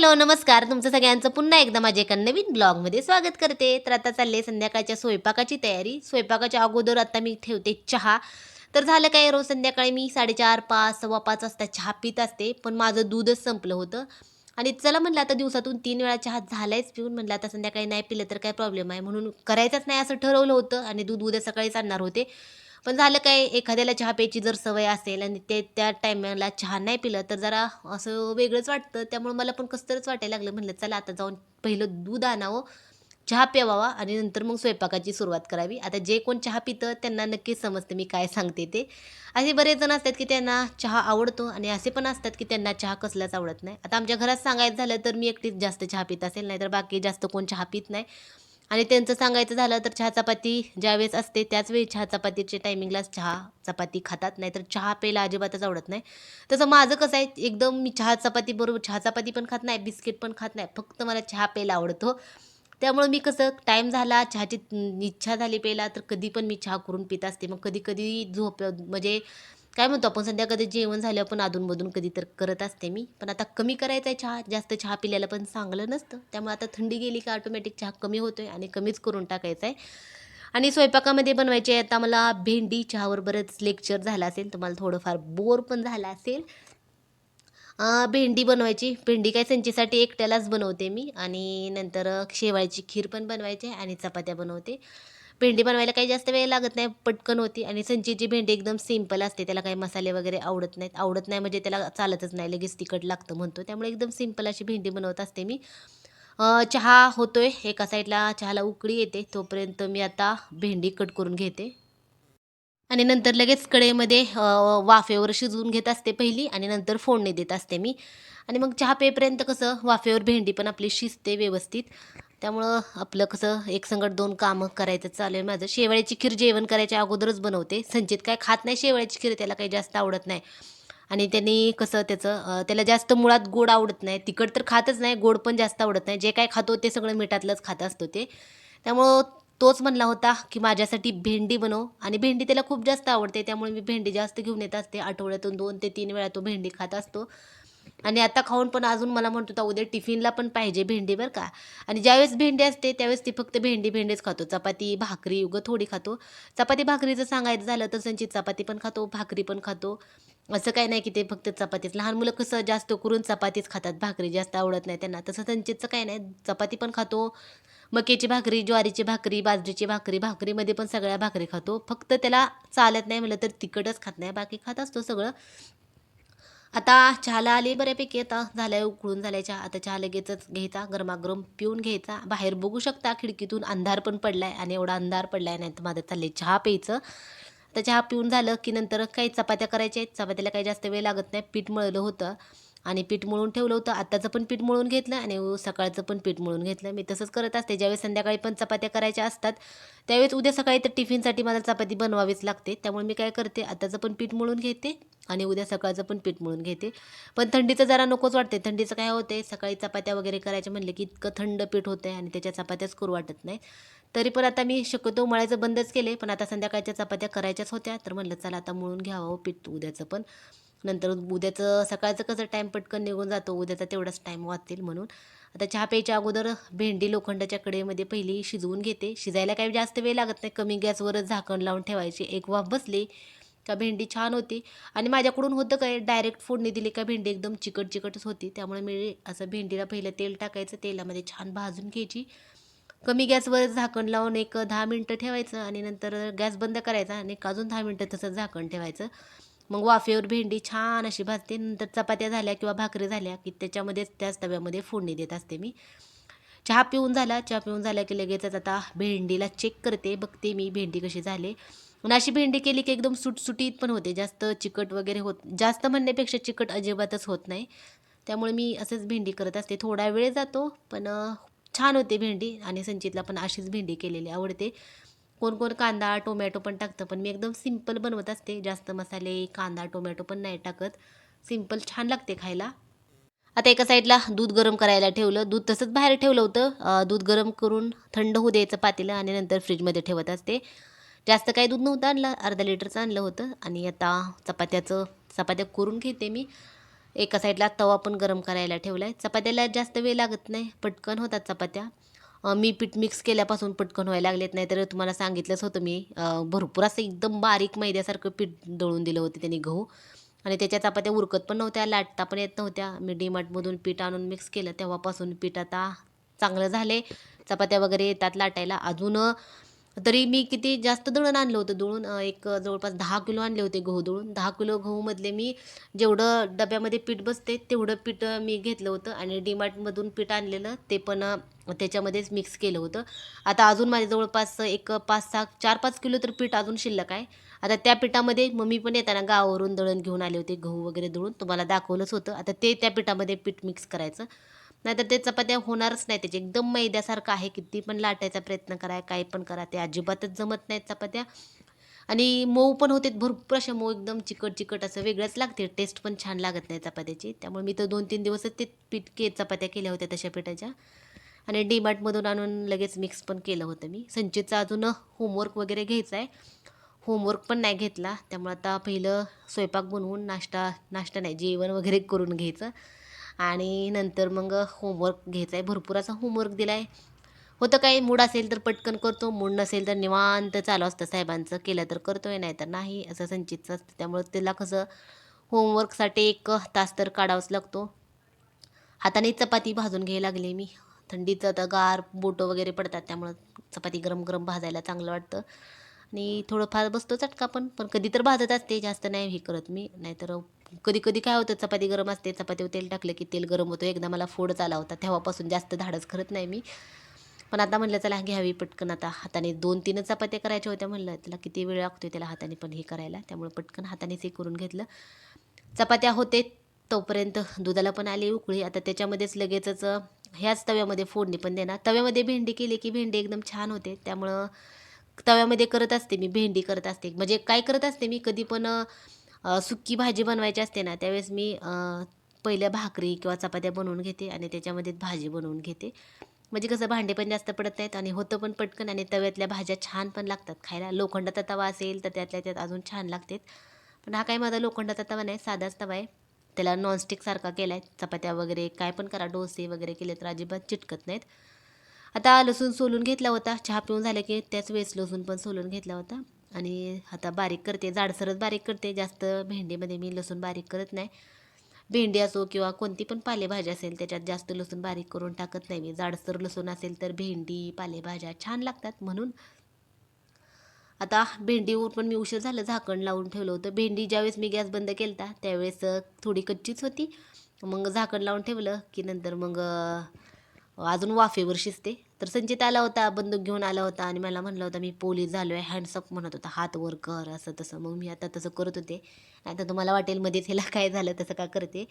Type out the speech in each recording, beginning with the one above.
Hello नमस्कार. तुमचं सगळ्यांचं पुन्हा एकदा माझ्या एका नवीन ब्लॉगमध्ये स्वागत करते. तर आता चालले संध्याकाळच्या स्वयंपाकाची तयारी. स्वयंपाकाच्या अगोदर आता मी ठेवते चहा. तर झालं काय रोज संध्याकाळी मी साडेचार पाच सव्वा पाच वाजता चहा पित असते. पण माझं दूधच संपलं होतं. आणि चला म्हणलं आता दिवसातून तीन वेळा चहा झालायच पिऊन. म्हणलं आता संध्याकाळी नाही पिलं तर काय प्रॉब्लेम आहे? म्हणून करायचंच नाही असं ठरवलं होतं आणि दूध उद्या सकाळीच आणणार होते. पण झालं काय एखाद्याला चहा प्यायची जर सवय असेल आणि ते त्या टायमाला चहा नाही पिलं तर जरा असं वेगळंच वाटतं. त्यामुळे मला पण कसं तरच वाटायला लागलं. म्हणलं चला आता जाऊन पहिलं दूध आणावं चहा प्यावा आणि नंतर मग स्वयंपाकाची सुरुवात करावी. आता जे कोण चहा पितं त्यांना नक्कीच समजतं मी काय सांगते ते. असे बरेच जण असतात की त्यांना चहा आवडतो आणि असे पण असतात की त्यांना चहा कसलाच आवडत नाही. आता आमच्या घरात सांगायचं झालं तर मी एकटीच जास्त चहा पित असेल नाहीतर बाकी जास्त कोण चहा पित नाही. आणि त्यांचं सांगायचं झालं तर चहा चपाती ज्यावेळेस असते त्याच वेळी चहा चपातीच्या टायमिंगलाच चहा चपाती खातात. नाहीतर चहा प्यायला अजिबातच आवडत नाही. तसं माझं कसं आहे एकदम मी चहा चपाती बरोबर चहा चपाती पण खात नाही बिस्किट पण खात नाही फक्त मला चहा प्यायला आवडतो. त्यामुळे मी कसं टाईम झाला चहाची इच्छा झाली प्यायला तर कधी पण मी चहा करून पित असते. मग कधी कधी झोप म्हणजे काय म्हणतो आपण संध्याकाळी जेवण झालं पण अधूनमधून कधी तर करत असते मी. पण आता कमी करायचा आहे चहा जास्त चहा पिल्याला पण चांगलं नसतं. त्यामुळे आता थंडी गेली की ऑटोमॅटिक चहा कमी होतो आहे आणि कमीच करून टाकायचा आहे. आणि स्वयंपाकामध्ये बनवायचे आहे आता मला भेंडी चहावर बरंच लेक्चर झालं असेल तुम्हाला थोडंफार बोर पण झाला असेल. भेंडी बनवायची. भेंडी काय संचीसाठी एकट्यालाच बनवते मी. आणि नंतर शेवायची खीर पण बनवायची आहे आणि चपात्या बनवते. भेंडी बनवायला काही जास्त वेळ लागत नाही पटकन होती. आणि संचीची भेंडी एकदम सिंपल असते. त्याला काही मसाले वगैरे आवडत नाहीत. आवडत नाही म्हणजे त्याला चालतच नाही. लगेच तिखट लागतं म्हणतो. त्यामुळे एकदम सिंपल अशी भेंडी बनवत असते मी. चहा होतोय. एका साईडला चहाला उकळी येते. तोपर्यंत मी आता भेंडी कट करून घेते. आणि नंतर लगेच कडेमध्ये वाफेवर शिजवून घेत असते पहिली. आणि नंतर फोडणी देत असते मी. आणि मग चहा पेपर्यंत कसं वाफेवर भेंडी पण आपली शिजते व्यवस्थित. त्यामुळं आपलं कसं एक संगट दोन कामं करायचं चालू आहे माझं. शेवाळ्याची खीर जेवण करायच्या अगोदरच बनवते. संचित काय खात नाही शेवाळ्याची खीर त्याला काही जास्त आवडत नाही. आणि त्यांनी कसं त्याचं त्याला जास्त मुळात गोड आवडत नाही. तिखट तर खातच नाही गोड पण जास्त आवडत नाही. जे काय खातो ते सगळं मिठातलंच खात असतो ते. त्यामुळं तोच म्हणला होता की माझ्यासाठी भेंडी बनव. आणि भेंडी त्याला खूप जास्त आवडते. त्यामुळे मी भेंडी जास्त घेऊन येत असते. आठवड्यातून दोन ते तीन वेळा तो भेंडी खात असतो. आणि आता खाऊन पण अजून मला म्हणतो होता उद्या टिफिनला पण पाहिजे भेंडी बरं का. आणि ज्यावेळेस भेंडी असते त्यावेळेस ती फक्त भेंडी भेंडीच खातो. चपाती भाकरी उगं थोडी खातो. चपाती भाकरीचं सांगायचं झालं तर संचित चपाती पण खातो भाकरी पण खातो. असं काही नाही की ते फक्त चपातीच. लहान मुलं कसं जास्त करून चपातीच खातात. भाकरी जास्त आवडत नाही त्यांना. तसं संचितचं काही नाही. चपाती पण खातो. मकेची भाकरी ज्वारीची भाकरी बाजरीची भाकरी भाकरीमध्ये पण सगळ्या भाकरी खातो. फक्त त्याला चालत नाही म्हटलं तर तिखटच खात नाही. बाकी खात असतो सगळं. आता चहाला आली बऱ्यापैकी आता. झाल्या उकळून झाल्या चहा आता चहा लगेचच घ्यायचा. गरमागरम पिऊन घ्यायचा. बाहेर बघू शकता खिडकीतून अंधार पण पडलाय आणि एवढा अंधार पडलाय नाही तर माझं चाललंय चहा प्यायचं. तर चहा पिऊन झालं की नंतर काही चपात्या करायच्या आहेत. चपात्याला काही जास्त वेळ लागत नाही. पीठ मळलं होतं आणि पीठ मळून ठेवलं होतं. आत्ताचं पण पीठ मळून घेतलं आणि सकाळचं पण पीठ मळून घेतलं. मी तसंच करत असते. ज्यावेळेस संध्याकाळी पण चपात्या करायच्या असतात त्यावेळेस उद्या सकाळी तर टिफिनसाठी मला चपाती बनवावीच लागते. त्यामुळे मी काय करते आत्ताचं पण पीठ मळून घेते. आणि उद्या सकाळचं पण पीठ मळून घेते. पण थंडीचं जरा नकोच वाटते थंडीचं काय होते सकाळी चपात्या वगैरे करायचे म्हणले की इतकं थंड पीठ होतं आहे आणि त्याच्या चपात्याच करू वाटत नाही. तरी पण आता मी शक्यतो मळायचं बंदच केले पण आता संध्याकाळच्या चपात्या करायच्याच होत्या. तर म्हणलं चला आता मळून घ्यावं हो पीठ उद्याचं पण. नंतर उद्याचं सकाळचं कसं टाईम पटकन निघून जातो? उद्याचा तेवढाच टाईम वाचतील म्हणून. आता चहा प्यायच्या अगोदर भेंडी लोखंडाच्या कडेमध्ये पहिली शिजवून घेते. शिजायला काही जास्त वेळ लागत नाही. कमी गॅसवरच झाकण लावून ठेवायची. एक वाफ बसली का भेंडी छान होती. आणि माझ्याकडून होतं काय डायरेक्ट फोडणी दिली का भेंडी एकदम चिकट चिकटच होती. त्यामुळे मी असं भेंडीला पहिलं तेल टाकायचं तेलामध्ये छान भाजून घ्यायची. कमी गॅसवर झाकण लावून एक दहा मिनटं ठेवायचं आणि नंतर गॅस बंद करायचा आणि अजून दहा मिनटं तसं झाकण ठेवायचं. मग वाफेवर भेंडी छान अशी भाजते. नंतर चपात्या झाल्या किंवा भाकरी झाल्या की त्याच्यामध्येच त्याच तव्यामध्ये फोडणी देत असते मी. चहा पिऊन झाला. चहा पिऊन झाला की लगेचच आता भेंडीला चेक करते. बघते मी भेंडी कशी झाली. पण अशी भेंडी केली की एकदम सुटसुटीत पण होते. जास्त चिकट वगैरे होत जास्त म्हणण्यापेक्षा चिकट अजिबातच होत नाही. त्यामुळे मी असंच भेंडी करत असते. थोडा वेळ जातो पण छान होते भेंडी आणि संचितला पण अशीच भेंडी केलेली आवडते. कोण कोण कांदा टोमॅटो पण टाकतं पण मी एकदम सिंपल बनवत असते. जास्त मसाले कांदा टोमॅटो पण नाही टाकत. सिंपल छान लागते खायला. आता एका साईडला दूध गरम करायला ठेवलं. दूध तसंच बाहेर ठेवलं होतं. दूध गरम करून थंड होऊ द्यायचं पातेलं आणि नंतर फ्रीजमध्ये ठेवत असते. जास्त काही दूध नव्हतं आणलं अर्धा लिटरचं आणलं होतं. आणि आता चपात्याचं चपात्या करून घेते मी. एका साईडला तवा पण गरम करायला ठेवला आहे चपात्याला जास्त वेळ लागत नाही पटकन होतात चपात्या. मी पीठ मिक्स केल्यापासून पटकन व्हायला लागलेत नाही तर तुम्हाला सांगितलंच होतं मी. भरपूर असं एकदम बारीक मैद्यासारखं पीठ दळून दिलं होतं त्यांनी गहू. आणि त्याच्या चपात्या उरकत पण नव्हत्या लाटता पण येत नव्हत्या. मी डीमार्टमधून पीठ आणून मिक्स केलं. तेव्हापासून पीठ आता चांगलं झाले चपात्या वगैरे येतात लाटायला. अजून तरी मी किती जास्त दळण आणलं होतं. दळून एक जवळपास दहा किलो आणले होते गहू दळून. दहा किलो गहूमधले मी जेवढं डब्यामध्ये पीठ बसते तेवढं पीठ मी घेतलं होतं. आणि डीमार्टमधून पीठ आणलेलं ते पण त्याच्यामध्येच मिक्स केलं होतं. आता अजून माझ्या जवळपास एक पाच सहा चार पाच किलो तर पीठ अजून शिल्लक आहे. आता त्या पिठामध्ये मम्मी पण येताना गावावरून दळण घेऊन आले होते गहू वगैरे दळून. तुम्हाला दाखवलंच होतं. आता ते त्या पिठामध्ये पीठ मिक्स करायचं. नाहीतर ते चपात्या होणारच नाही त्याचे एकदम मैद्यासारखं आहे. किती पण लाटायचा प्रयत्न करा काय पण करा. ते अजिबातच जमत नाहीत चपात्या. आणि मऊ पण होते भरपूर अशा मऊ एकदम चिकट चिकट असं वेगळंच लागते. टेस्ट पण छान लागत नाही चपात्याची. त्यामुळे मी तर दोन तीन दिवसच ते पीठ के चपात्या केल्या होत्या तशा पिठाच्या. आणि डीमार्टमधून आणून लगेच मिक्स पण केलं होतं मी. संचितचा अजून होमवर्क वगैरे घ्यायचा आहे. होमवर्क पण नाही घेतला. त्यामुळे आता पहिलं स्वयंपाक बनवून नाश्ता नाश्ता नाही जेवण वगैरे करून घ्यायचं. आणि नंतर मग होमवर्क घ्यायचा आहे भरपूर असा होमवर्क दिला आहे होतं काय मूड असेल तर पटकन करतो. मूड नसेल तर निवांत चालू असतं. साहेबांचं केलं तर करतोय नाही तर नाही. असं संचितचं असतं. त्यामुळं त्याला कसं होमवर्कसाठी एक तास तर काढावाच लागतो. हाताने चपाती भाजून घ्यायला लागली मी. थंडीचं आता गार बोटं वगैरे पडतात. त्यामुळं चपाती गरम गरम भाजायला चांगलं वाटतं. आणि थोडंफार बसतो चटका पण. पण कधी तर भाजत असते. जास्त नाही हे करत मी. नाहीतर कधी कधी काय होतं चपाती गरम असते चपातीवर तेल टाकलं की तेल गरम होतं. एकदा मला फोडच आला होता. तेव्हापासून जास्त धाडस करत नाही मी. पण आता म्हणलं चला घ्यावी पटकन आता. हाताने दोन तीनच चपात्या करायच्या होत्या म्हणलं. त्याला किती वेळ लागतो त्याला हाताने पण हे करायला? त्यामुळे पटकन हातानेच हे करून घेतलं. चपात्या होते तोपर्यंत दुधाला पण आली उकळी. आता त्याच्यामध्येच लगेचच ह्याच तव्यामध्ये फोडणी पण देणार. तव्यामध्ये भेंडी केली की भेंडी एकदम छान होते. त्यामुळं तव्यामध्ये करत असते मी भेंडी करत असते. म्हणजे काय करत असते मी कधी पण सुक्की भाजी बनवायची असते ना त्यावेळेस मी पहिल्या भाकरी किंवा चपात्या बनवून घेते आणि त्याच्यामध्ये भाजी बनवून घेते. म्हणजे कसं भांडे पण जास्त पडत नाहीत आणि होतं पण पटकन आणि तव्यातल्या भाज्या छान पण लागतात खायला. लोखंडाचा तवा असेल तर त्यातल्या त्यात अजून छान लागतात. पण हा काय माझा लोखंडाचा तवा नाही साधाच तवा आहे. त्याला नॉनस्टिकसारखा केला आहे चपात्या वगैरे काय पण करा डोसे वगैरे केले तर अजिबात चिटकत नाहीत. आता लसूण सोलून घेतला होता. चहा पिऊन झालं की त्याच वेळेस लसूण पण सोलून घेतला होता. आणि आता बारीक करते जाडसरच बारीक करते जास्त भेंडीमध्ये मी लसूण बारीक करत नाही. भेंडी असो किंवा कोणती पण पालेभाजी असेल त्याच्यात जास्त लसूण बारीक करून टाकत नाही मी. जाडसर लसूण असेल तर भेंडी पालेभाज्या छान लागतात म्हणून. आता भेंडीवर पण मी उशीर झालं झाकण लावून ठेवलं होतं. भेंडी ज्यावेळेस मी गॅस बंद केलता त्यावेळेस थोडी कच्चीच होती. मग झाकण लावून ठेवलं की नंतर मग अजून वाफेवर शिजते. तर संचित आला होता बंदूक घेऊन आला होता आणि मला म्हणलं होता मी पोलीस झालो आहे हँडसअप म्हणत होता हात वर कर असं तसं. मग मी आता तसं करत होते. नाही तर तुम्हाला वाटेल मध्येच ह्याला काय झालं तसं का करते.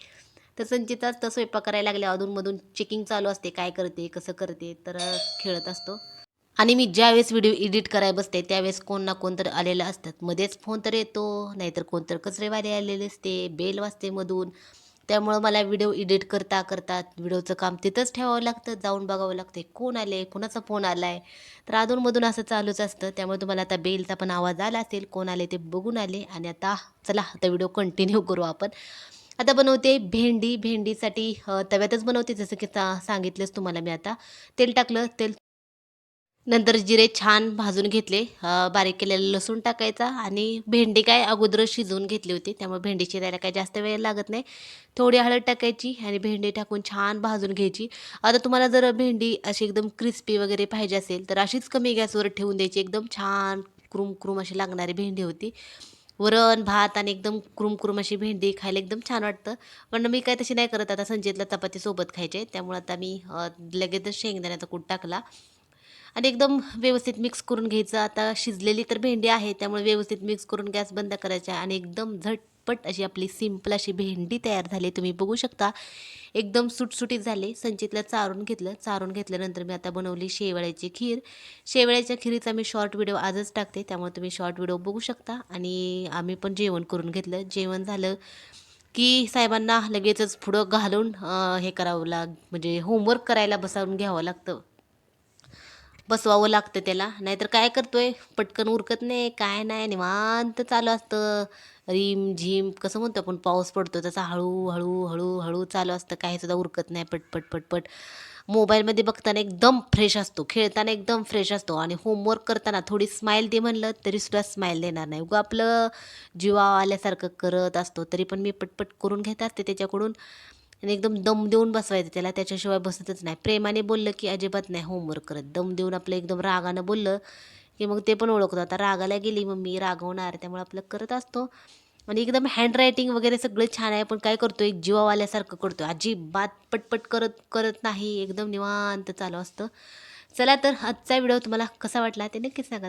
तर संचित तर स्वयंपाक करायला लागले अधूनमधून चेकिंग चालू असते काय करते कसं करते तर खेळत असतो. आणि मी ज्यावेळेस व्हिडिओ एडिट करायला बसते त्यावेळेस कोण ना कोण तर आलेलं असतात. मध्येच फोन तर येतो नाहीतर कोणतर कचरेवाले आलेले असते बेल वाजते मधून. त्यामुळं मला व्हिडिओ एडिट करता करता व्हिडिओचं काम तिथंच ठेवावं लागतं जाऊन बघावं लागतं कोण आले कोणाचा फोन आला आहे तर अधूनमधून असं चालूच असतं. त्यामुळे तुम्हाला आता बेलचा पण आवाज आला असेल. कोण आले ते बघून आले. आणि आता चला आता व्हिडिओ कंटिन्यू करू आपण. आता बनवते भेंडी. भेंडीसाठी तव्यातच बनवते. जसं की सा सांगितलंच तुम्हाला मी आता. तेल टाकलं. तेल नंतर जिरे छान भाजून घेतले. बारीक केलेलं लसूण टाकायचा आणि भेंडी काय अगोदर शिजवून घेतली होती. त्यामुळे भेंडी शिजायला काय जास्त वेळ लागत नाही. थोडी हळद टाकायची आणि भेंडी टाकून छान भाजून घ्यायची. आता तुम्हाला जर भेंडी अशी एकदम क्रिस्पी वगैरे पाहिजे असेल तर अशीच कमी गॅसवर ठेवून द्यायची. एकदम छान क्रुम क्रुम अशी लागणारी भेंडी होती. वरण भात आणि एकदम क्रुम क्रुम अशी भेंडी खायला एकदम छान वाटतं. पण मी काय तशी नाही करत. आता संचितला चपाती सोबत खायचे त्यामुळे आता मी लगेचच शेंगदाण्याचा कूट टाकला. आणि एकदम व्यवस्थित मिक्स करून घ्यायचं. आता शिजलेली तर भेंडी आहे त्यामुळे व्यवस्थित मिक्स करून गॅस बंद करायचा आणि एकदम झटपट अशी आपली सिंपल अशी भेंडी तयार झाली. तुम्ही बघू शकता एकदम सुटसुटीत झाले. संचितला चारून घेतलं. चारून घेतल्यानंतर मी आता बनवली शेवळ्याची खीर. शेवळ्याच्या खीरीचा मी शॉर्ट व्हिडिओ आजच टाकते त्यामुळे तुम्ही शॉर्ट व्हिडिओ बघू शकता. आणि आम्ही पण जेवण करून घेतलं. जेवण झालं की साहेबांना लगेचच पुढं घालून हे करावं लाग म्हणजे होमवर्क करायला बसावून घ्यावं लागतं. बसवावं लागतं त्याला. नाहीतर काय करतोय? पटकन उरकत नाही काय नाही निवांत चालू असतं. रिम झिम कसं म्हणतो आपण पाऊस पडतो तसा हळू हळू हळू हळू चालू असतं. काही सुद्धा उरकत नाही पटपट पटपट. मोबाईलमध्ये बघताना एकदम फ्रेश असतो. खेळताना एकदम फ्रेश असतो. आणि होमवर्क करताना थोडी स्माईल दे म्हणलं तरीसुद्धा स्माईल देणार नाही. उगा आपलं जीवा आल्यासारखं करत असतो. तरी पण मी पटपट करून घेत असते त्याच्याकडून. आणि एकदम दम देऊन बसवायचं त्याला. त्याच्याशिवाय बसतच नाही. प्रेमाने बोललं की अजिबात नाही होमवर्क करत. दम देऊन आपलं एकदम रागानं बोललं की मग ते पण ओळखतो आता रागाला गेली मग मी रागवणार. त्यामुळे आपलं करत असतो. आणि एकदम हँडरायटिंग वगैरे सगळं छान आहे. पण काय करतो एक जीवावाल्यासारखं करतो अजिबात पटपट करत करत नाही. एकदम निवांत चालू असतं. चला तर आजचा व्हिडिओ तुम्हाला कसा वाटला ते नक्कीच सांगा.